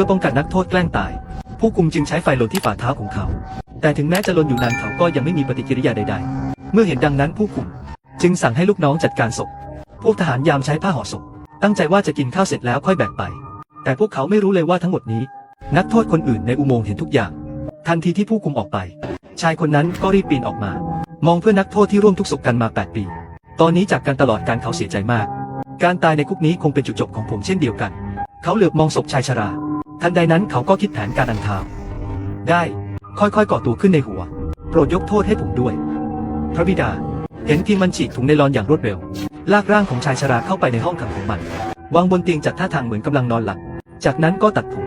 พื่อป้องกันนักโทษแกล้งตาย ผู้คุมจึงใช้ไฟลนที่ฝ่าเท้าของเขา แต่ถึงแม้จะลนอยู่นานเขาก็ยังไม่มีปฏิกิริยาใด ๆ เมื่อเห็นดังนั้นผู้คุม จึงสั่งให้ลูกน้องจัดการศพ พวกทหารยามใช้ผ้าห่อศพ ตั้งใจว่าจะกินข้าวเสร็จแล้วค่อยแบ่งไป แต่พวกเขาไม่รู้เลยว่าทั้งหมดนี้ นักโทษคนอื่นในอุโมงค์เห็นทุกอย่าง ทันทีที่ผู้คุมออกไป ชายคนนั้นก็รีบปีนออกมา มองเพื่อนนักโทษที่ร่วมทุกข์สุขกันมา 8 ปี ตอนนี้จากการตลอดการเขาเสียใจมาก การตายในคุกนี้คงเป็นจุดจบของผมเช่นเดียวกัน เขาเหลือบมองศพชายชรา ทันใดนั้นเขาก็คิดแผนการอันทามได้ ค่อยๆก่อตัวขึ้นในหัว โปรดยกโทษให้ผมด้วย พระบิดา เห็นทีมมันฉีกถุงไนลอนอย่างรวดเร็ว ลากร่างของชายชราเข้าไปในห้องขังของมัน วางบนเตียงจัดท่าทางเหมือนกำลังนอนหลับ จากนั้นก็ตัดผม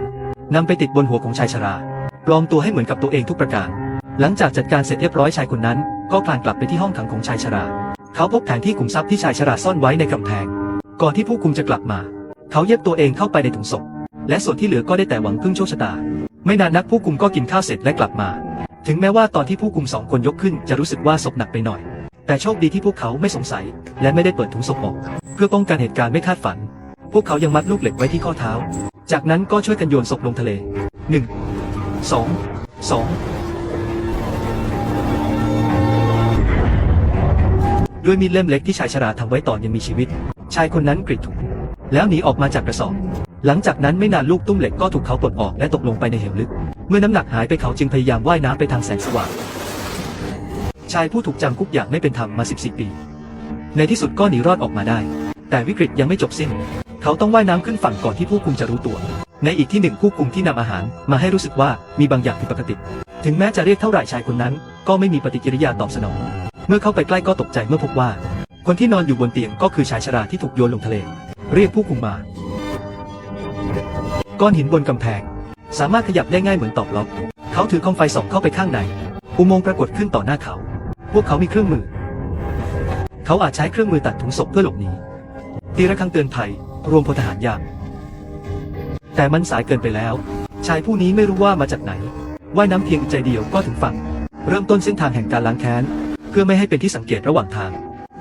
นำไปติดบนหัวของชายชราปลอมตัวให้เหมือนกับตัวเองทุกประการ หลังจากจัดการเสร็จเรียบร้อยชายคนนั้น ก็คลานกลับไปที่ห้องขังของชายชรา เขาพบแผนที่ขุมทรัพย์ที่ชายชราซ่อนไว้ในกำแพง ก่อนที่ผู้คุมจะกลับมา เขาเย็บตัวเองเข้าไปในถุงศพ และส่วนที่เหลือก็ได้แต่หวังพึ่งโชคชะตา ไม่นานนักผู้คุมก็กินข้าวเสร็จและกลับมา ถึงแม้ว่าตอนที่ผู้คุมสองคนยกขึ้นจะรู้สึกว่าศพหนักไปหน่อย แต่โชคดีที่พวกเขาไม่สงสัย และไม่ได้เปิดถุงศพออก เพื่อป้องกันเหตุการณ์ไม่คาดฝัน พวกเขายังมัดลูกเหล็กไว้ที่ข้อเท้า จากนั้นก็ช่วยกันโยนศพลงทะเลหนึ่งสองสองด้วยมีดเล่มเล็กที่ชายชราทำไว้ตอนยังมีชีวิต ชายคนนั้นกรีดถุงแล้วหนีออกมาจากกระสอบ หลังจากนั้นไม่นานลูกตุ้มเหล็กก็ถูกเขาปลดออกและตกลงไปในเหวลึก เมื่อน้ำหนักหายไปเขาจึงพยายามว่ายน้ำไปทางแสงสว่าง ชายผู้ถูกจำคุกอย่างไม่เป็นธรรมมา 14 ปี ในที่สุดก็หนีรอดออกมาได้ แต่วิกฤตยังไม่จบสิ้น เขาต้องว่ายน้ำขึ้นฝั่งก่อนที่ผู้คุมจะรู้ตัว ในอีกที่หนึ่งผู้คุมที่นำอาหาร มาให้รู้สึกว่ามีบางอย่างผิดปกติ ถึงแม้จะเรียกเท่าไหร่ชายคนนั้น ก็ไม่มีปฏิกิริยาตอบสนอง เมื่อเข้าไปใกล้ก็ตกใจเมื่อพบว่า คนที่นอนอยู่บนเตียงก็คือชายชราที่ถูกโยนลงทะเล เรียกผู้คุมมา ก้อนหินบนกำแพง สามารถขยับได้ง่ายเหมือนตอกล็อก เขาถือคอมไฟส่องเข้าไปข้างใน อุโมงค์ปรากฏขึ้นต่อหน้าเขา พวกเขามีเครื่องมือ เขาอาจใช้เครื่องมือตัดถุงศพเพื่อหลบหนีตีระฆังเตือนภัย รวมพลทหารยาม แต่มันสายเกินไปแล้ว ชายผู้นี้ไม่รู้ว่ามาจากไหน ว่ายน้ำเพียงใจเดียวก็ถึงฝั่ง เริ่มต้นเส้นทางแห่งการล้างแค้น เพื่อไม่ให้เป็นที่สังเกตระหว่างทาง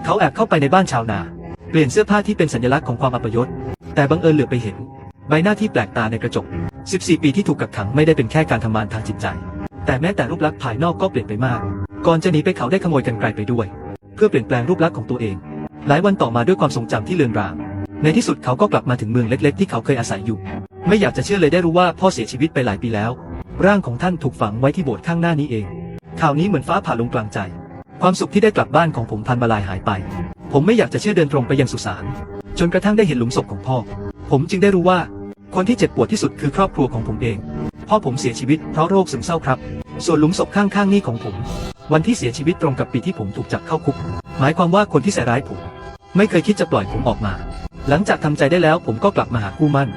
เขาแอบเข้าไปในบ้านชาวนา เปลี่ยนเสื้อผ้าที่เป็นสัญลักษณ์ของความอัปยศ แต่บังเอิญเหลือไปเห็น ใบหน้าที่แปลกตาในกระจก 14 ปีที่ถูกกักขังไม่ได้เป็นแค่การทำมานทางจิตใจ แต่แม้แต่รูปลักษณ์ภายนอกก็เปลี่ยนไปมาก ก่อนจะหนีไปเขาได้ขโมยกันไกลไปด้วย เพื่อเปลี่ยนแปลงรูปลักษณ์ของตัวเอง หลายวันต่อมาด้วยความทรงจำที่เลือนราง ในที่สุดเขาก็กลับมาถึงเมืองเล็ก ๆ ที่เขาเคยอาศัยอยู่ ไม่อยากจะเชื่อเลยได้รู้ว่าพ่อเสียชีวิตไปหลายปีแล้ว ร่างของท่านถูกฝังไว้ที่โบสถ์ข้างหน้านี้เอง ข่าวนี้เหมือนฟ้าผ่าลงกลางใจ ความสุขที่ได้กลับบ้านของผมพันมาลายหายไป ผมไม่อยากจะเชื่อเดินตรงไปยังสุสาน จนกระทั่งได้เห็นหลุมศพของพ่อ ผมจึงได้รู้ว่า คนที่เจ็บปวดที่สุดคือครอบครัวของผมเอง พ่อผมเสียชีวิตเพราะโรคซึมเศร้าครับ ส่วนหลุมศพข้างๆนี่ของผม วันที่เสียชีวิตตรงกับปีที่ผมถูกจับเข้าคุก หมายความว่าคนที่ใส่ร้ายผม ไม่เคยคิดจะปล่อยผมออกมา หลังจากทำใจได้แล้วผมก็กลับมาหาคู่มั่น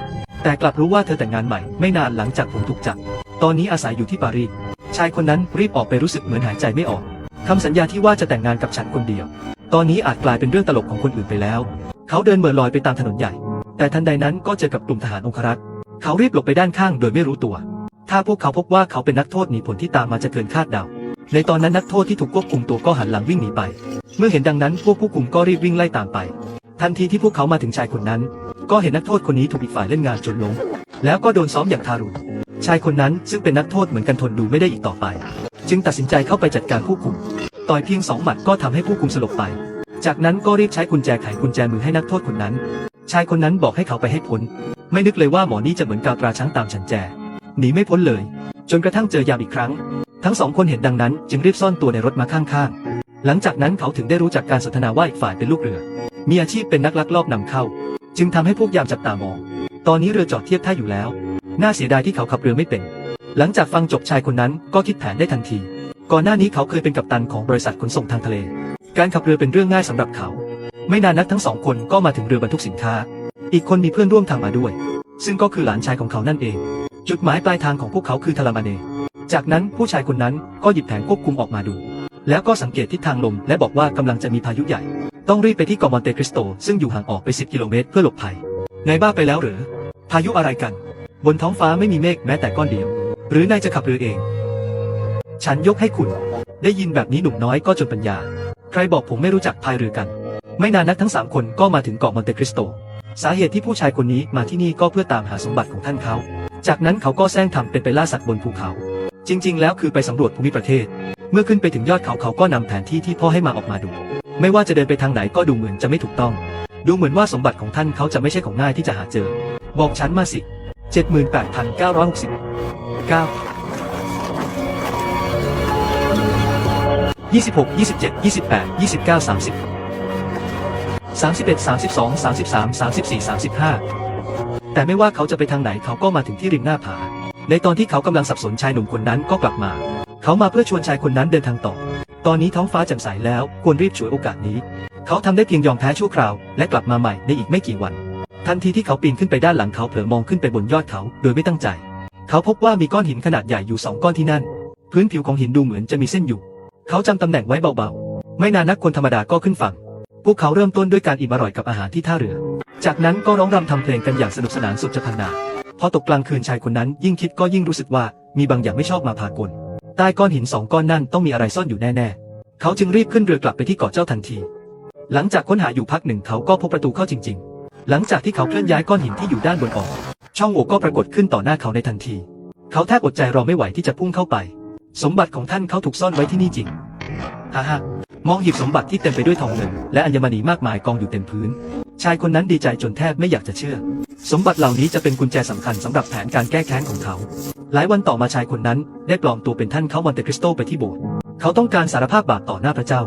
แต่กลับรู้ว่าเธอแต่งงานใหม่ ไม่นานหลังจากผมถูกจับ ตอนนี้อาศัยอยู่ที่ปารีส ชายคนนั้นรีบออกไปรู้สึกเหมือนหายใจไม่ออกคำสัญญาที่ว่าจะแต่งงานกับฉันคนเดียว ตอนนี้อาจกลายเป็นเรื่องตลกของคนอื่นไปแล้ว เขาเดินเหม่อลอยไปตามถนนใหญ่ แต่ทันใดนั้นก็เจอกับกลุ่มทหารองครักษ์เขารีบหลบไปด้านข้างโดยไม่รู้ตัว ถ้าพวกเขาพบว่าเขาเป็นนักโทษหนีผลที่ตามมาจะเกินคาดเดา ในตอนนั้นนักโทษที่ถูกควบคุมตัวก็หันหลังวิ่งหนีไป เมื่อเห็นดังนั้นพวกผู้คุมก็รีบวิ่งไล่ตามไป ทันทีที่พวกเขามาถึงชายคนนั้น ก็เห็นนักโทษคนนี้ถูกอีกฝ่ายเล่นงานจนล้ม แล้วก็โดนซ้อมอย่างทารุณ ชายคนนั้นซึ่งเป็นนักโทษเหมือนกันทนดูไม่ได้อีกต่อไป จึงตัดสินใจเข้าไปจัดการผู้คุม ต่อยเพียงสองหมัดก็ทำให้ผู้คุมสลบไป จากนั้นก็รีบใช้กุญแจไขกุญแจมือให้นักโทษคนนั้น ชายคนนั้นบอกให้เขาไปให้พ้น ไม่นึกเลยว่าหมอนี่จะเหมือนกาวตราช้างตามฉันแจ หนีไม่พ้นเลย จนกระทั่งเจอยามอีกครั้ง ทั้งสองคนเห็นดังนั้นจึงรีบซ่อนตัวในรถมาข้างๆ หลังจากนั้นเขาถึงได้รู้จากการสนทนาว่าอีกฝ่ายเป็นลูกเรือ มีอาชีพเป็นนักลักลอบนำเข้า จึงทำให้พวกยามจับตามอง ตอนนี้เรือจอดเทียบท่าอยู่แล้ว น่าเสียดายที่เขาขับเรือไม่เป็น หลังจากฟังจบชายคนนั้นก็คิดแผนได้ทันที ก่อนหน้านี้เขาเคยเป็นกัปตันของบริษัทขนส่งทางทะเล การขับเรือเป็นเรื่องง่ายสำหรับเขา ไม่นานนักทั้งสองคนก็มาถึงเรือบรรทุกสินค้า อีกคนมีเพื่อนร่วมทางมาด้วย ซึ่งก็คือหลานชายของเขานั่นเอง จุดหมายปลายทางของพวกเขาคือทารามาเน จากนั้นผู้ชายคนนั้นก็หยิบแผงควบคุมออกมาดู แล้วก็สังเกตทิศทางลมและบอกว่ากำลังจะมีพายุใหญ่ ต้องรีบไปที่เกาะมอนเตคริสโต ซึ่งอยู่ห่างออกไป 10 กิโลเมตรเพื่อหลบภัยนายบ้าไปแล้วหรือ พายุอะไรกัน บนท้องฟ้าไม่มีเมฆแม้แต่ก้อนเดียว หรือนายจะขับเรือเอง ฉันยกให้คุณ ได้ยินแบบนี้หนุ่มน้อยก็จนปัญญา ใครบอกผมไม่รู้จักพายเรือกัน ไม่นานนักทั้งสามคนก็มาถึงเกาะมอนเตคริสโต สาเหตุที่ผู้ชายคนนี้มาที่นี่ก็เพื่อตามหาสมบัติของท่านเขา จากนั้นเขาก็แซงทำเป็นไปล่าสัตว์บนภูเขา จริง ๆ แล้วคือไปสำรวจภูมิประเทศ เมื่อขึ้นไปถึงยอดเขาเขาก็นำแผนที่ที่พ่อให้มาออกมาดู ไม่ว่าจะเดินไปทางไหนก็ดูเหมือนจะไม่ถูกต้อง ดูเหมือนว่าสมบัติของท่านเขาจะไม่ใช่ของง่ายที่จะหาเจอ บอกฉันมาสิ 78,969 26 27 28 29 30 31 32 33 34 35 แต่ไม่ว่าเขาจะไปทางไหนเขาก็มาถึงที่ริมหน้าผา ในตอนที่เขากำลังสับสนชายหนุ่มคนนั้นก็กลับมา เขามาเพื่อชวนชายคนนั้นเดินทางต่อ ตอนนี้ท้องฟ้าแจ่มใสแล้วควรรีบฉวยโอกาสนี้ เขาทำได้เพียงยอมแพ้ชั่วคราว และกลับมาใหม่ในอีกไม่กี่วัน ทันทีที่เขาปีนขึ้นไปด้านหลังเขาเผลอมองขึ้นไปบนยอดเขา โดยไม่ตั้งใจ เขาพบว่ามีก้อนหินขนาดใหญ่อยู่สองก้อนที่นั่น พื้นผิวของหินดูเหมือนจะมีเส้นอยู่ เขาจำตำแหน่งไว้เบาๆ ไม่นานนักคนธรรมดาก็ขึ้นฝั่ง พวกเขาเริ่มต้นด้วยการอิ่มอร่อยกับอาหารที่ท่าเรือ จากนั้นก็ร้องรำทำเพลงกันอย่างสนุกสนานสุดจะพันนาพอตกกลางคืนชายคนนั้นยิ่งคิดก็ยิ่งรู้สึกว่ามีบางอย่างไม่ชอบมาพากลใต้ก้อนหินสองก้อนนั่นต้องมีอะไรซ่อนอยู่แน่ๆ เขาจึงรีบขึ้นเรือกลับไปที่เกาะเจ้าทันที หลังจากค้นหาอยู่พักหนึ่งเขาก็พบประตูเข้าจริง ๆ หลังจากที่เขาเคลื่อนย้ายก้อนหินที่อยู่ด้านบนออก ช่องโหว่ก็ปรากฏขึ้นต่อหน้าเขาในทันที เขาแทบอดใจรอไม่ไหวที่จะพุ่งเข้าไป สมบัติของท่านเขาถูกซ่อนไว้ที่นี่จริงฮ่าฮ่า มองหยิบสมบัติที่เต็มไปด้วยทองเงิน และอัญมณีมากมายกองอยู่เต็มพื้น ชายคนนั้นดีใจจนแทบไม่อยากจะเชื่อ สมบัติเหล่านี้จะเป็นกุญแจสำคัญสำหรับแผนการแก้แค้นของเขา หลายวันต่อมาชายคนนั้นได้ปลอมตัวเป็นท่านเขามอนเตคริสโตไปที่โบสถ์เขาต้องการสารภาพบาปต่อหน้าพระเจ้า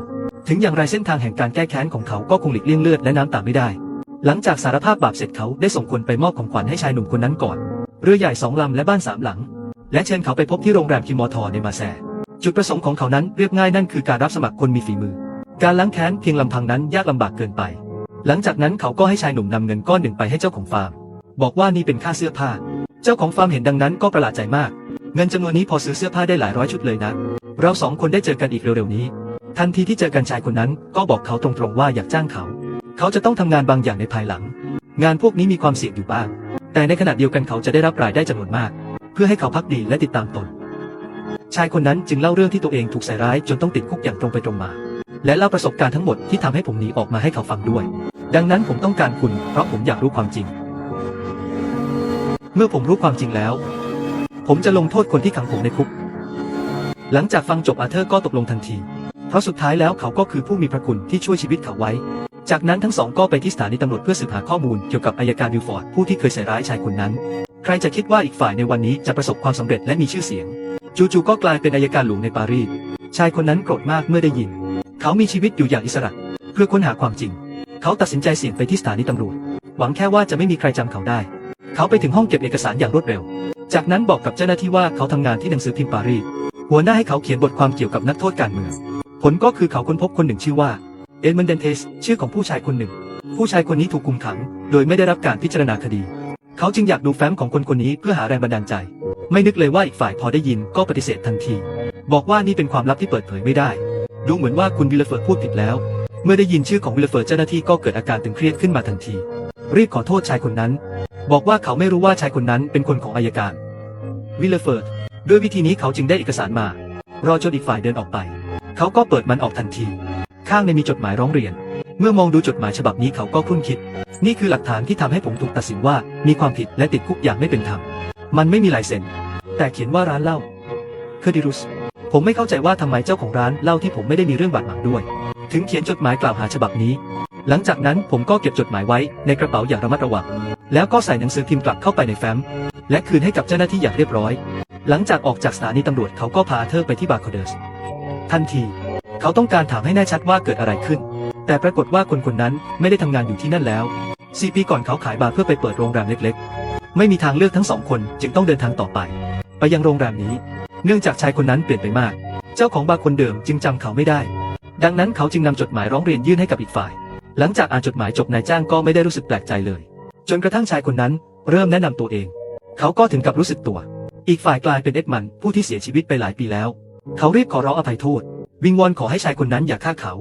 ถึงอย่างไรเส้นทางแห่งการแก้แค้นของเขาก็คงหลีกเลี่ยงเลือดและน้ำตาไม่ได้ หลังจากสารภาพบาปเสร็จเขาได้ส่งคนไปมอบของขวัญให้ชายหนุ่มคนนั้นก่อน เรือใหญ่สองลำและบ้านสามหลัง และเชิญเขาไปพบที่โรงแรมคิมอทอในมาแซ จุดประสงค์ของเขานั้นเรียบง่ายนั่นคือการรับสมัครคนมีฝีมือ การล้างแค้นเพียงลำพังนั้นยากลำบากเกินไป หลังจากนั้นเขาก็ให้ชายหนุ่มนำเงินก้อนหนึ่งไปให้เจ้าของฟาร์ม บอกว่านี่เป็นค่าเสื้อผ้า เจ้าของฟาร์มเห็นดังนั้นก็ประหลาดใจมาก เงินจำนวนนี้พอซื้อเสื้อผ้าได้หลายร้อยชุดเลยนะ เราสองคนได้เจอกันอีกเร็วๆนี้ ทันทีที่เจอกันชายคนนั้นก็บอกเขาตรงๆว่าอยากจ้างเขา เขาจะต้องทำงานบางอย่างในภายหลัง งานพวกนี้มีความเสี่ยงอยู่บ้าง แต่ในขณะเดียวกันเขาจะได้รับรายได้จำนวนมาก เพื่อให้เขาพักดีและติดตามตน ชายคนนั้นจึงเล่าเรื่องที่ตัวเองถูกใส่ร้ายจนต้องติดคุกอย่างตรงไปตรงมา และเล่าประสบการณ์ทั้งหมดที่ทำให้ผมหนีออกมาให้เขาฟังด้วย ดังนั้นผมต้องการคุณ เพราะผมอยากรู้ความจริง เมื่อผมรู้ความจริงแล้ว ผมจะลงโทษคนที่ขังผมในคุก หลังจากฟังจบอาเธอร์ก็ตกลงทันที เพราะสุดท้ายแล้วเขาก็คือผู้มีพระคุณที่ช่วยชีวิตเขาไว้ จากนั้นทั้งสองก็ไปที่สถานีตำรวจเพื่อสืบหาข้อมูลเกี่ยวกับอายการวิลฟอร์ดผู้ที่เคยใส่ร้ายชายคนนั้น ใครจะคิดว่าอีกฝ่ายในวันนี้จะประสบความสำเร็จและมีชื่อเสียง จู่ๆก็กลายเป็นอายการหลวงในปารีส ชายคนนั้นโกรธมากเมื่อได้ยิน เขามีชีวิตอยู่อย่างอิสระ เพื่อค้นหาความจริง เขาตัดสินใจเสี่ยงไปที่สถานีตำรวจ หวังแค่ว่าจะไม่มีใครจำเขาได้ เขาไปถึงห้องเก็บเอกสารอย่างรวดเร็ว จากนั้นบอกกับเจ้าหน้าที่ว่าเขาทำงานที่หนังสือพิมพ์ปารีส หัวหน้าให้เขาเขียนบทความเกี่ยวกับนักโทษการเมือง ผลก็คือเขาค้นพบคนหนึ่งชื่อว่า เอ็ดมันเดนเทส ชื่อของผู้ชายคนหนึ่ง ผู้ชายคนนี้ถูกคุมขัง โดยไม่ได้รับการพิจารณาคดี เขาจึงอยากดูแฟ้มของคนคนนี้เพื่อหาแรงบันดาลใจ ไม่นึกเลยว่าอีกฝ่ายพอได้ยินก็ปฏิเสธทันที บอกว่านี่เป็นความลับที่เปิดเผยไม่ได้ ดูเหมือนว่าคุณวิลเฟิร์ดพูดผิดแล้ว เมื่อได้ยินชื่อของวิลเฟิร์ดเจ้าหน้าที่ก็เกิดอาการตึงเครียดขึ้นมาทันที รีบขอโทษชายคนนั้น บอกว่าเขาไม่รู้ว่าชายคนนั้นเป็นคนของอายการ วิลเฟิร์ดด้วยวิธีนี้เขาจึงได้เอกสารมา รอจนอีกฝ่ายเดินออกไป เขาก็เปิดมันออกทันที ข้างในมีจดหมายร้องเรียน เมื่อมองดูจดหมายฉบับนี้เขาก็คุ้นคิด นี่คือหลักฐานที่ทำให้ผมถูกตัดสินว่ามีความผิดและติดคุกอย่างไม่เป็นธรรม มันไม่มีลายเซ็น แต่เขียนว่าร้านเหล้าเคอร์ดิรุส ผมไม่เข้าใจว่าทำไมเจ้าของร้านเหล้าที่ผมไม่ได้มีเรื่องบาดหมางด้วย ถึงเขียนจดหมายกล่าวหาฉบับนี้ หลังจากนั้นผมก็เก็บจดหมายไว้ในกระเป๋าอย่างระมัดระวัง แล้วก็ใส่หนังสือพิมพ์กลับเข้าไปในแฟ้ม และคืนให้กับเจ้าหน้าที่อย่างเรียบร้อย หลังจากออกจากสถานีตำรวจเขาก็พาเธอไปที่บาร์โคเดอร์สทันที เขาต้องการถามให้แน่ชัดว่าเกิดอะไรขึ้น แต่ปรากฏว่าคนคนนั้นไม่ได้ทำงานอยู่ที่นั่นแล้วสี่ปีก่อนเขาขายบาร์เพื่อไปเปิดโรงแรมเล็กๆ ไม่มีทางเลือกทั้งสองคนจึงต้องเดินทางต่อไป ไปยังโรงแรมนี้ เนื่องจากชายคนนั้นเปลี่ยนไปมาก เจ้าของบาร์คนเดิมจึงจำเขาไม่ได้ ดังนั้นเขาจึงนำจดหมายร้องเรียนยื่นให้กับอีกฝ่าย หลังจากอ่านจดหมายจบนายจ้างก็ไม่ได้รู้สึกแปลกใจเลย จนกระทั่งชายคนนั้นเริ่มแนะนำตัวเอง เขาก็ถึงกับรู้สึกตัว อีกฝ่ายกลายเป็นเอ็ดมันผู้ที่เสียชีวิตไปหลายปีแล้ว เขารีบขอร้องอภัยโทษ วิงวอนขอให้ชายคนนั้นอย่าฆ่าเขา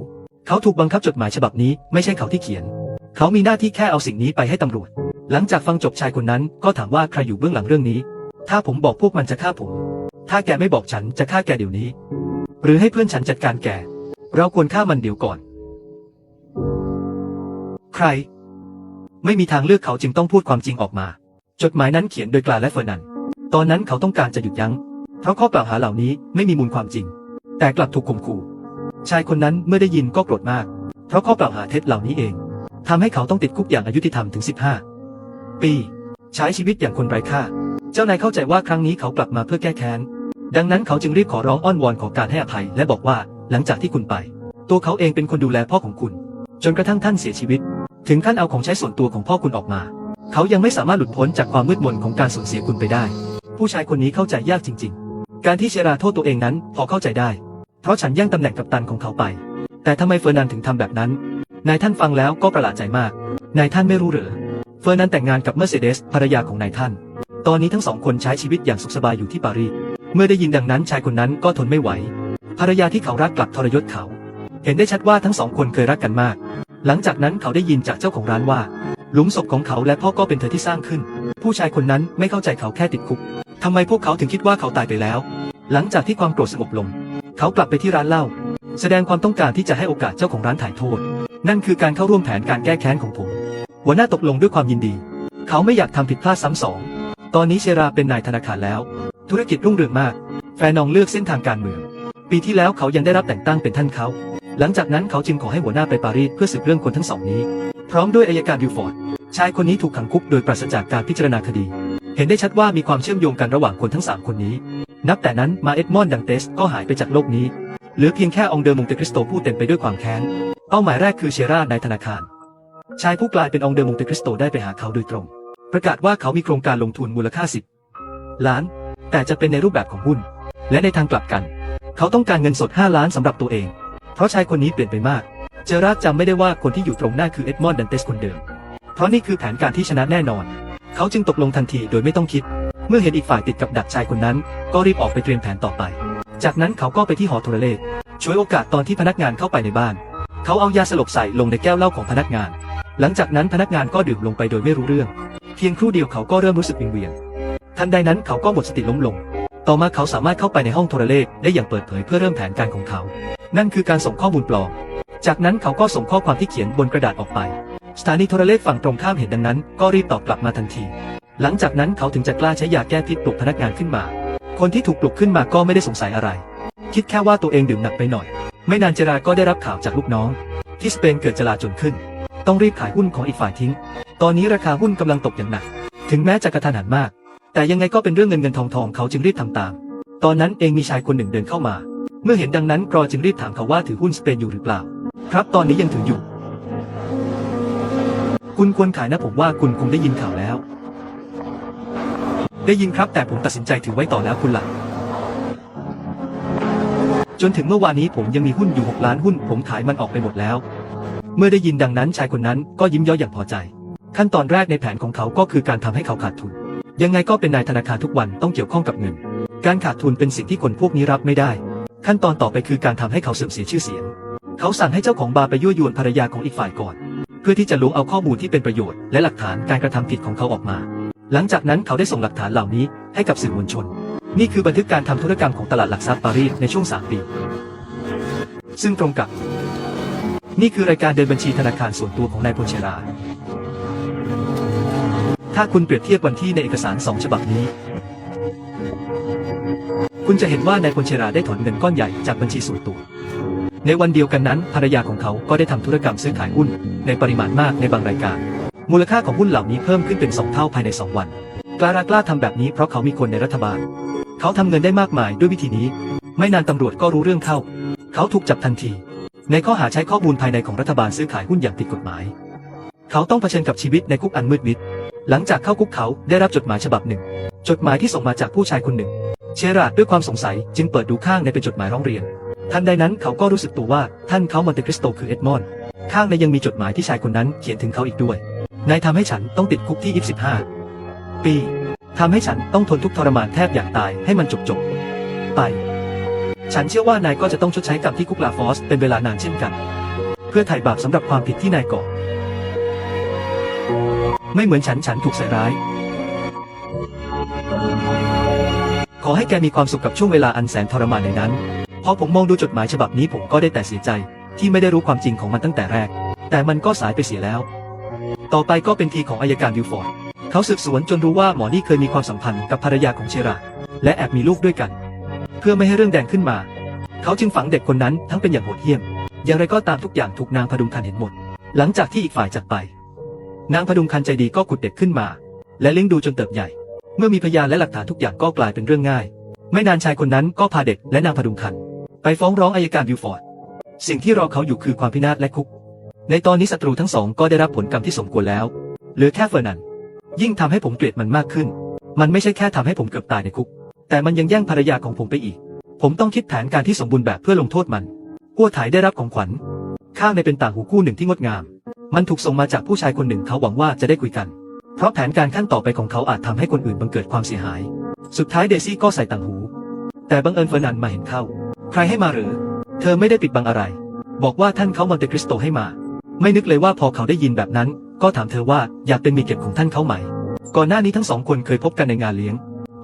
เขาถูกบังคับจดหมายฉบับนี้ไม่ใช่เขาที่เขียน เขามีหน้าที่แค่เอาสิ่งนี้ไปให้ตำรวจ หลังจากฟังจบชายคนนั้นก็ถามว่าใครอยู่เบื้องหลังเรื่องนี้ ถ้าผมบอกพวกมันจะฆ่าผม ถ้าแกไม่บอกฉันจะฆ่าแกเดี๋ยวนี้ หรือให้เพื่อนฉันจัดการแก เราควรฆ่ามันเดี๋ยวก่อน ใคร ไม่มีทางเลือกเขาจึงต้องพูดความจริงออกมา จดหมายนั้นเขียนโดยกลาและเฟอร์นัน ตอนนั้นเขาต้องการจะหยุดยัง้ง เพราะข้อกล่าวหาเหล่านี้ไม่มีมูลความจริง แต่กลับถูกข่มขู่ ชายคนนั้นเมื่อได้ยินก็โกรธมาก เพราะข้อกล่าวหาเท็จเหล่านี้เองทำให้เขาต้องติดคุกอย่างอายุติธรรมถึง 15 ปีใช้ชีวิตอย่างคนไร้ค่า เจ้านายเข้าใจว่าครั้งนี้เขากลับมาเพื่อแก้แค้น ดังนั้นเขาจึงรีบขอร้องอ้อนวอนขอการให้อภัย และบอกว่าหลังจากที่คุณไป ตัวเขาเองเป็นคนดูแลพ่อของคุณ จนกระทั่งท่านเสียชีวิต ถึงขั้นเอาของใช้ส่วนตัวของพ่อคุณออกมา เขายังไม่สามารถหลุดพ้นจากความมืดมนของการสูญเสียคุณไปได้ ผู้ชายคนนี้เข้าใจยากจริง ๆ การที่เชราโทษตัวเองนั้นพอเข้าใจได้ เพราะฉันแย่งตำแหน่งกัปตันของเขาไป แต่ทำไมเฟอร์นันถึงทำแบบนั้น นายท่านฟังแล้วก็ประหลาดใจมาก นายท่านไม่รู้เหรอ เฟอร์นันแต่งงานกับเมอร์เซเดสภรรยาของนายท่าน ตอนนี้ทั้งสองคนใช้ชีวิตอย่างสุขสบายอยู่ที่ปารีส เมื่อได้ยินดังนั้นชายคนนั้นก็ทนไม่ไหว ภรรยาที่เขารักกลับทรยศเขา เห็นได้ชัดว่าทั้งสองคนเคยรักกันมาก หลังจากนั้นเขาได้ยินจากเจ้าของร้านว่า หลุมศพของเขาและพ่อก็เป็นเธอที่สร้างขึ้น ผู้ชายคนนั้นไม่เข้าใจเขาแค่ติดคุกทำไมพวกเขาถึงคิดว่าเขาตายไปแล้ว หลังจากที่ความโกรธสงบลง เขากลับไปที่ร้านเหล้า แสดงความต้องการที่จะให้โอกาสเจ้าของร้านถ่ายโทษ นั่นคือการเข้าร่วมแผนการแก้แค้นของผม หัวหน้าตกลงด้วยความยินดี เขาไม่อยากทำผิดพลาดซ้ำสอง ตอนนี้เชราเป็นนายธนาคารแล้ว ธุรกิจรุ่งเรืองมาก แฟนนองเลือกเส้นทางการเมือง ปีที่แล้วเขายังได้รับแต่งตั้งเป็นท่านเขา หลังจากนั้นเขาจึงขอให้หัวหน้าไปปารีสเพื่อสืบเรื่องคนทั้งสองนี้ พร้อมด้วยอายการดิวฟอร์ด ชายคนนี้ถูกขังคุกโดยปราศจากการพิจารณาคดี เห็นได้ชัดว่ามีความเชื่อมโยงกันระหว่างคนทั้งสามคนนี้ นับแต่นั้นมาเอ็ดมอนด์ดังเตสก็หายไปจากโลกนี้ เหลือเพียงแค่องเดอร์มงเตคริสโตผู้เต็มไปด้วยความแค้น เป้าหมายแรกคือเชราในธนาคาร ชายผู้กลายเป็นองค์เดอมงเตคริสโตได้ไปหาเขาโดยตรง ประกาศว่าเขามีโครงการลงทุนมูลค่า 10 ล้าน แต่จะเป็นในรูปแบบของหุ้น และในทางกลับกัน เขาต้องการเงินสด 5 ล้านสำหรับตัวเอง เพราะชายคนนี้เปลี่ยนไปมาก เจอราดจำไม่ได้ว่าคนที่อยู่ตรงหน้าคือเอ็ดมอนด์ดันเตสคนเดิม เพราะนี่คือแผนการที่ชนะแน่นอน เขาจึงตกลงทันทีโดยไม่ต้องคิด เมื่อเห็นอีกฝ่ายติดกับดักชายคนนั้น ก็รีบออกไปเตรียมแผนต่อไป จากนั้นเขาก็ไปที่หอโทรเลขช่วยโอกาสตอนที่พนักงานเข้าไปในบ้าน เขาเอายาสลบใส่ลงในแก้วเหล้าของพนักงาน หลังจากนั้นพนักงานก็ดื่มลงไปโดยไม่รู้เรื่อง เพียงครู่เดียวเขาก็เริ่มรู้สึกวิงเวียน ทันใดนั้นเขาก็หมดสติล้มลง ต่อมาเขาสามารถเข้าไปในห้องโทรเลขได้อย่างเปิดเผยเพื่อเริ่มแผนการของเขา นั่นคือการส่งข้อมูลปลอม จากนั้นเขาก็ส่งข้อความที่เขียนบนกระดาษออกไป สถานีโทรเลขฝั่งตรงข้ามเห็นดังนั้น ก็รีบตอบกลับมาทันที หลังจากนั้นเขาถึงจะกล้าใช้ยาแก้พิษปลุกพนักงานขึ้นมา คนที่ถูกปลุกขึ้นมาก็ไม่ได้สงสัยอะไร คิดแค่ว่าตัวเองดื่มหนักไปหน่อย ไม่นานเจราก็ได้รับข่าวจากลูกน้อง ที่สเปนเกิดจลาจลขึ้น ต้องรีบขายหุ้นของอีกฝ่ายทิ้ง ตอนนี้ราคาหุ้นกำลังตกอย่างหนัก ถึงแม้จะกระทันหันมาก แต่ยังไงก็เป็นเรื่องเงินเงินทองทองเขาจึงรีบทำตาม ตอนนั้นเองมีชายคนหนึ่งเดินเข้ามา เมื่อเห็นดังนั้นกรอจึงรีบถามเขาว่าถือหุ้นสเปนอยู่หรือเปล่า ครับตอนนี้ยังถืออยู่ คุณควรขายนะผมว่าคุณคงได้ยินข่าวแล้ว ได้ยินครับแต่ผมตัดสินใจถือไว้ต่อแล้วคุณหลักจนถึงเมื่อวานนี้ผมยังมีหุ้นอยู่ 6 ล้านหุ้น ผมขายมันออกไปหมดแล้ว เมื่อได้ยินดังนั้นชายคนนั้นก็ยิ้มย่อยอย่างพอใจ ขั้นตอนแรกในแผนของเขาก็คือการทำให้เขาขาดทุน ยังไงก็เป็นนายธนาคารทุกวันต้องเกี่ยวข้องกับเงิน การขาดทุนเป็นสิ่งที่คนพวกนี้รับไม่ได้ ขั้นตอนต่อไปคือการทำให้เขาเสื่อมเสียชื่อเสียง เขาสั่งให้เจ้าของบาร์ไปยั่วยวนภรรยาของอีกฝ่ายก่อน เพื่อที่จะล้วงเอาข้อมูลที่เป็นประโยชน์และหลักฐานการกระทำผิดของเขาออกมา หลังจากนั้นเขาได้ส่งหลักฐานเหล่านี้ให้กับสื่อมวลชน นี่คือบันทึกการทำธุรกรรมของตลาดหลักทรัพย์ปารีสในช่วง3ปีซึ่งตรงกับ นี่คือรายการเดินบัญชีธนาคารส่วนตัวของนายพลเชรา ถ้าคุณเปรียบเทียบวันที่ในเอกสารสองฉบับนี้ คุณจะเห็นว่านายพลเชราได้ถอนเงินก้อนใหญ่จากบัญชีส่วนตัว ในวันเดียวกันนั้นภรรยาของเขาก็ได้ทำธุรกรรมซื้อขายหุ้น ในปริมาณมากในบางรายการ มูลค่าของหุ้นเหล่านี้เพิ่มขึ้นเป็น 2 เท่าภายใน 2 วันกล้ารากล้าทำแบบนี้เพราะเขามีคนในรัฐบาล เขาทำเงินได้มากมายด้วยวิธีนี้ ไม่นานตำรวจก็รู้เรื่องเข้า เขาถูกจับทันที ในข้อหาใช้ข้อมูลภายในของรัฐบาลซื้อขายหุ้นอย่างผิดกฎหมาย เขาต้องเผชิญกับชีวิตในคุกอันมืดมิด หลังจากเข้าคุกเขาได้รับจดหมายฉบับหนึ่ง จดหมายที่ส่งมาจากผู้ชายคนหนึ่ง เชราดด้วยความสงสัยจึงเปิดดูข้างในเป็นจดหมายร้องเรียน ทันใดนั้นเขาก็รู้สึกตัวว่าท่านเขามอนเตคริสโตคือเอ็ดมอนด์ข้างในยังมีจดหมายที่ชายคนนั้นเขียนถึงเขาอีกด้วย นายทำให้ฉันต้องติดคุกที่ 25 ปีทำให้ฉันต้องทนทุกทรมานแทบอยากตายให้มันจบจบๆไป ฉันเชื่อว่านายก็จะต้องชดใช้กรรมที่คุกลาฟอสเป็นเวลานานเช่นกัน เพื่อไถ่บาปสำหรับความผิดที่นายก่อ ไม่เหมือนฉันฉันถูกใส่ร้าย ขอให้แกมีความสุขกับช่วงเวลาอันแสนทรมานในนั้น พอผมมองดูจดหมายฉบับนี้ผมก็ได้แต่เสียใจ ที่ไม่ได้รู้ความจริงของมันตั้งแต่แรก แต่มันก็สายไปเสียแล้ว ต่อไปก็เป็นทีของอายการวิลฟอร์ดเขเขาสืบสวนจนรู้ว่าหมอนี่เคยมีความสัมพันธ์กับภรรยาของเชราและแอบมีลูกด้วยกัน เพื่อไม่ให้เรื่องแดงขึ้นมา เขาจึงฝังเด็กคนนั้นทั้งเป็นอย่างโหดเหี้ยม อย่างไรก็ตามทุกอย่างถูกนางพดุงคันเห็นหมด หลังจากที่อีกฝ่ายจากไป นางพดุงคันใจดีก็ขุดเด็กขึ้นมา และเลี้ยงดูจนเติบใหญ่ เมื่อมีพยานและหลักฐานทุกอย่างก็กลายเป็นเรื่องง่าย ไม่นานชายคนนั้นก็พาเด็กและนางพดุงคัน ไปฟ้องร้องอายการบิวฟอร์ด สิ่งที่รอเขาอยู่คือความพินาศและคุก ในตอนนี้ศัตรูทั้งสองก็ได้รับผลกรรมที่สมควรแล้ว เหลือแค่เฟอร์นัน ยิ่งทำให้ผมเกลียดมันมากขึ้น มันไม่ใช่แค่ทำให้ผมเกือบตายในคุก แต่มันยังแย่งภรรยาของผมไปอีก ผมต้องคิดแผนการที่สมบูรณ์แบบเพื่อลงโทษมันกัวถ่ายได้รับของขวัญ ข้างในเป็นต่างหูคู่หนึ่งที่งดงาม มันถูกส่งมาจากผู้ชายคนหนึ่งเขาหวังว่าจะได้คุยกัน เพราะแผนการขั้นต่อไปของเขาอาจทำให้คนอื่นบังเกิดความเสียหาย สุดท้ายเดซี่ก็ใส่ต่างหู แต่บังเอิญเฟอร์นันด์มาเห็นเข้า ใครให้มาหรือ เธอไม่ได้ปิดบังอะไร บอกว่าท่านเขามอนเตคริสโตให้มา ไม่นึกเลยว่าพอเขาได้ยินแบบนั้น ก็ถามเธอว่าอยากเป็นมีเก็บของท่านเขาไหม ก่อนหน้านี้ทั้งสองคนเคยพบกันในงานเลี้ยง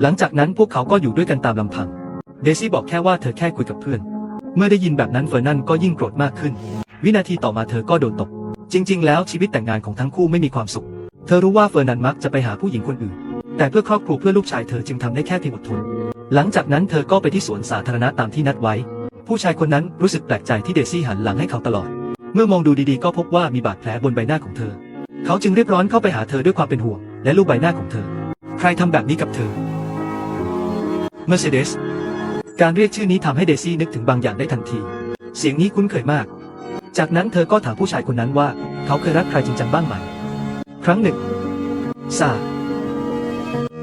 หลังจากนั้นพวกเขาก็อยู่ด้วยกันตามลำพัง เดซี่บอกแค่ว่าเธอแค่คุยกับเพื่อน เมื่อได้ยินแบบนั้นเฟอร์นันก็ยิ่งโกรธมากขึ้น วินาทีต่อมาเธอก็โดนตก จริง ๆ แล้วชีวิตแต่งงานของทั้งคู่ไม่มีความสุข เธอรู้ว่าเฟอร์นันมักจะไปหาผู้หญิงคนอื่น แต่เพื่อครอบครัวเพื่อลูกชายเธอจึงทำได้แค่เพียงอดทน หลังจากนั้นเธอก็ไปที่สวนสาธารณะตามที่นัดไว้ ผู้ชายคนนั้นรู้สึกแปลกใจที่เดซี่หันหลังให้เขาตลอด เมื่อมองดูดีๆ ก็พบว่ามีบาดแผลบนใบหน้าของเธอ เขาจึงรีบร้อนเข้าไปหาเธอด้วยความเป็นห่วง และลูบใบหน้าของเธอ ใครทำแบบนี้กับเธอ Mercedes การเรียกชื่อนี้ทำให้เดซี่นึกถึงบางอย่างได้ทันที เสียงนี้คุ้นเคยมาก จากนั้นเธอก็ถามผู้ชายคนนั้นว่า เขาเคยรักใครจริงจังบ้างไหม ครั้งหนึ่งซา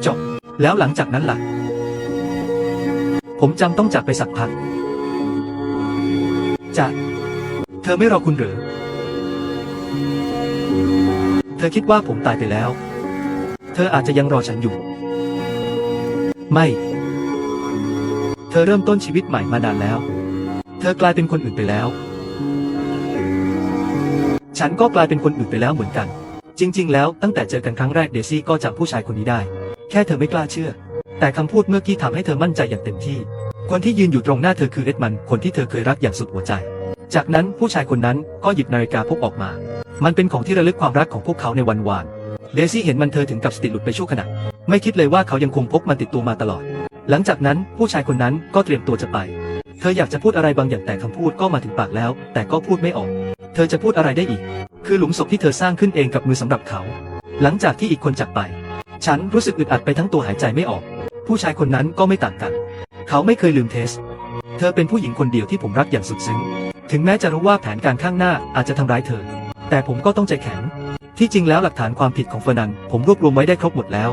จบ แล้วหลังจากนั้นล่ะ ผมจำต้องจากไปสักพักจะเธอไม่รอคุณหรือ เธอคิดว่าผมตายไปแล้ว เธออาจจะยังรอฉันอยู่ ไม่ เธอเริ่มต้นชีวิตใหม่มานานแล้ว เธอกลายเป็นคนอื่นไปแล้ว ฉันก็กลายเป็นคนอื่นไปแล้วเหมือนกัน จริง ๆ แล้วตั้งแต่เจอกันครั้งแรกเดซี่ก็จำผู้ชายคนนี้ได้ แค่เธอไม่กล้าเชื่อ แต่คำพูดเมื่อกี้ทำให้เธอมั่นใจอย่างเต็มที่ คนที่ยืนอยู่ตรงหน้าเธอคือเอ็ดมัน คนที่เธอเคยรักอย่างสุดหัวใจ จากนั้นผู้ชายคนนั้นก็หยิบนาฬิกาพกออกมา มันเป็นของที่ระลึกความรักของพวกเขาในวันวานเดซี่เห็นมันเธอถึงกับสติหลุดไปชั่วขณะ ไม่คิดเลยว่าเขายังคงพกมันติดตัวมาตลอด หลังจากนั้นผู้ชายคนนั้นก็เตรียมตัวจะไป เธออยากจะพูดอะไรบางอย่างแต่คำพูดก็มาถึงปากแล้ว แต่ก็พูดไม่ออก เธอจะพูดอะไรได้อีก คือหลุมศพที่เธอสร้างขึ้นเองกับมือสำหรับเขา หลังจากที่อีกคนจากไป ฉันรู้สึกอึดอัดไปทั้งตัวหายใจไม่ออก ผู้ชายคนนั้นก็ไม่ต่างกัน เขาไม่เคยลืมเทส เธอเป็นผู้หญิงคนเดียวที่ผมรักอย่างสุดซึ้ง ถึงแม้จะรู้ว่าแผนการข้างหน้าอาจจะทำร้ายเธอ แต่ผมก็ต้องใจแข็ง ที่จริงแล้วหลักฐานความผิดของเฟอร์นันด์ผมรวบรวมไว้ได้ครบหมดแล้ว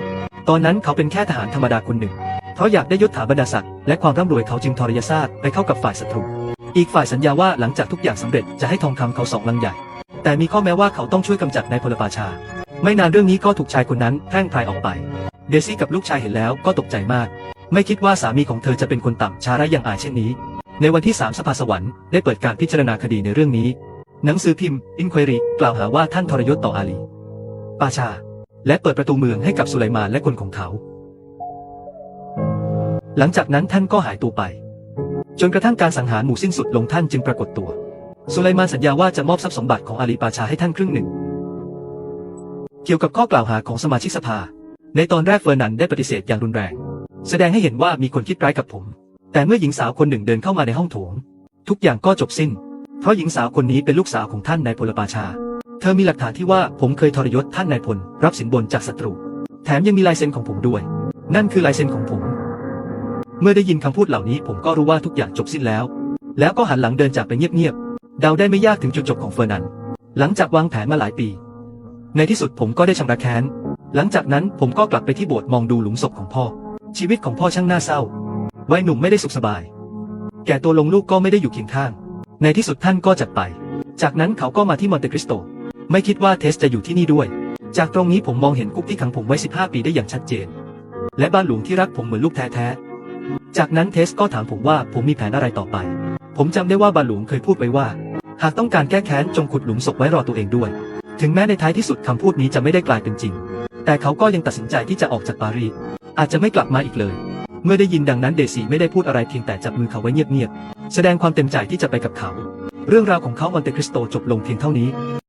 ตอนนั้นเขาเป็นแค่ทหารธรรมดาคนหนึ่ง เพราะอยากได้ยศถาบรรดาศักดิ์และความร่ำรวยเขาจึงทรยศาสไปเข้ากับฝ่ายศัตรู อีกฝ่ายสัญญาว่าหลังจากทุกอย่างสำเร็จจะให้ทองคำเขาสองลังใหญ่ แต่มีข้อแม้ว่าเขาต้องช่วยกำจัดนายพลปาชา ไม่นานเรื่องนี้ก็ถูกชายคนนั้นแพร่งพรายออกไป เดซี่กับลูกชายเห็นแล้วก็ตกใจมาก ไม่คิดว่าสามีของเธอจะเป็นคนต่ำช้าระยังอายเช่นนี้ ในวันที่สามสภาสวรรค์ได้เปิดการพิจารณาคดีในเรื่องนี้ หนังสือพิมพ์อินคว r รีกล่าวหาว่าท่านทรยศต่ออาลี ปาชา และเปิดประตูเมืองให้กับสุไลมานและคนของเขา หลังจากนั้นท่านก็หายตัวไป จนกระทั่งการสังหารหมู่สิ้นสุดลงท่านจึงปรากฏตัว สุไลมานสัญญาว่าจะมอบทรัพย์สมบัติของอาลีปาชาให้ท่านครึ่งหนึ่ง เกี่ยวกับข้อกล่าวหาของสมาชิกสภา ในตอนแรกเฟอร์นันได้ปฏิเสธอย่างรุนแรง แสดงให้เห็นว่ามีคนคิดร้ายกับผม แต่เมื่อหญิงสาวคนหนึ่งเดินเข้ามาในห้องโถง ทุกอย่างก็จบสิ้น ราะหญิงสาวคนนี้เป็นลูกสาวของท่านนายพลปาชา เธอมีหลักฐานที่ว่าผมเคยทรยศท่านนายพล รับสินบนจากศัตรู แถมยังมีลายเซ็นของผมด้วย นั่นคือลายเซ็นของผม เมื่อได้ยินคำพูดเหล่านี้ผมก็รู้ว่าทุกอย่างจบสิ้นแล้ว แล้วก็หันหลังเดินจากไปเงียบๆเดาได้ไม่ยากถึงจุดจบของเฟอร์นันหลังจากวางแผนมาหลายปี ในที่สุดผมก็ได้ชำระแค้น หลังจากนั้นผมก็กลับไปที่โบสถ์มองดูหลุมศพของพ่อ ชีวิตของพ่อช่างน่าเศร้า วัยหนุ่มไม่ได้สุขสบาย แก่ตัวลงลูกก็ไม่ได้อยู่เคียงข้าง ในที่สุดท่านก็จากไป จากนั้นเขาก็มาที่มอนเตคริสโต ไม่คิดว่าเทสจะอยู่ที่นี่ด้วย จากตรงนี้ผมมองเห็นคุกที่ขังผมไว้ 15 ปีได้อย่างชัดเจน และบ้านหลวงที่รักผมเหมือนลูกแท้ๆ จากนั้นเทสก็ถามผมว่าผมมีแผนอะไรต่อไป ผมจำได้ว่าบ้านหลวงเคยพูดไว้ว่า หากต้องการแก้แค้นจงขุดหลุมศพไว้รอตัวเองด้วย ถึงแม้ในท้ายที่สุดคำพูดนี้จะไม่ได้กลายเป็นจริง แต่เขาก็ยังตัดสินใจที่จะออกจากปารีสอาจจะไม่กลับมาอีกเลย เมื่อได้ยินดังนั้นเดซี่ไม่ได้พูดอะไรเพียงแต่จับมือเขาไว้เงียบๆ แสดงความเต็มใจที่จะไปกับเขา เรื่องราวของเขามอนเตคริสโตจบลงเพียงเท่านี้